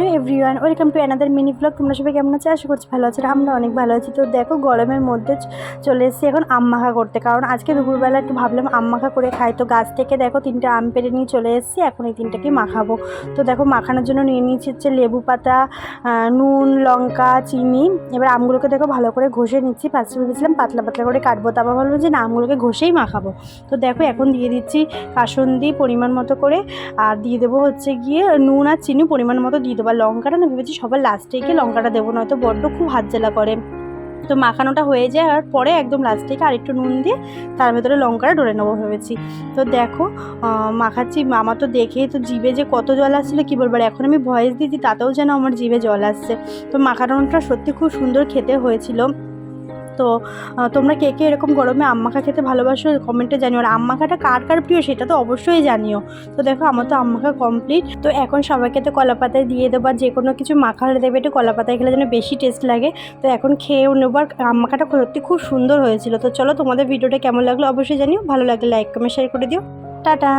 Hello everyone, welcome to another mini blog তোমরা সবাই কেমন আছো? আশা করছি ভালো আছে। আমরা অনেক ভালো আছি। তো দেখো, গরমের মধ্যে চলে এসেছি এখন আম মাখা করতে। কারণ আজকে দুপুরবেলা একটু ভাবলাম আম মাখা করে খাই। তো গাছ থেকে দেখো তিনটে আম পেড়ে নিয়ে চলে এসেছি। এখন এই তিনটাকে মাখাবো। তো দেখো, মাখানোর জন্য নিয়ে নিয়েছি হচ্ছে লেবু পাতা নুন, লঙ্কা, চিনি। এবার আমগুলোকে দেখো ভালো করে ঘষে নিচ্ছি। ফার্স্টে ভেবেছিলাম পাতলা পাতলা করে কাটবো। তারপর ভাবলাম যে না, আমগুলোকে ঘষেই মাখাবো। তো দেখো, এখন দিয়ে দিচ্ছি কাসন্দি পরিমাণ মতো করে। আর দিয়ে দেবো হচ্ছে গিয়ে নুন আর চিনি পরিমাণ মতো দিয়ে দেবো। আর লঙ্কাটা না ভেবেছি সবার লাস্টে গিয়ে লঙ্কাটা দেবো, নয়তো বড্ড খুব হাত জ্বালা করে। তো মাখানোটা হয়ে যায়, আর পরে একদম লাস্টে থেকে আরেকটু নুন দিয়ে তার ভেতরে লঙ্কাটা ডরে নেব ভেবেছি। তো দেখো মাখাচ্ছি মামা তো দেখেই তো জিভে যে কত জল আসছিল, কী বলবার এখন আমি ভয়েস দিয়েছি, তাতেও যেন আমার জিভে জল আসছে। তো মাখানোটা সত্যি খুব সুন্দর খেতে হয়েছিল। তো তোমরা কে কে এরকম গরমে আম মাখা খেতে ভালোবাসো কমেন্টে জানিও। আর আম মাখাটা কার কার প্রিয় সেটা তো অবশ্যই জানিও। তো দেখো, আমার তো আম মাখা কমপ্লিট তো এখন সবাইকে তো কলা পাতায় দিয়ে দেবো যে কোনো কিছু মাখা হলে দেবে, একটু কলা পাতায় খেলে যেন বেশি টেস্ট লাগে। তো এখন খেয়েও নেব আর আম মাখাটা সত্যি খুব সুন্দর হয়েছিল। তো চলো তোমাদের ভিডিওটা কেমন লাগল অবশ্যই জানিও। ভালো লাগলে লাইক কমেন্ট শেয়ার করে দিও। টাটা!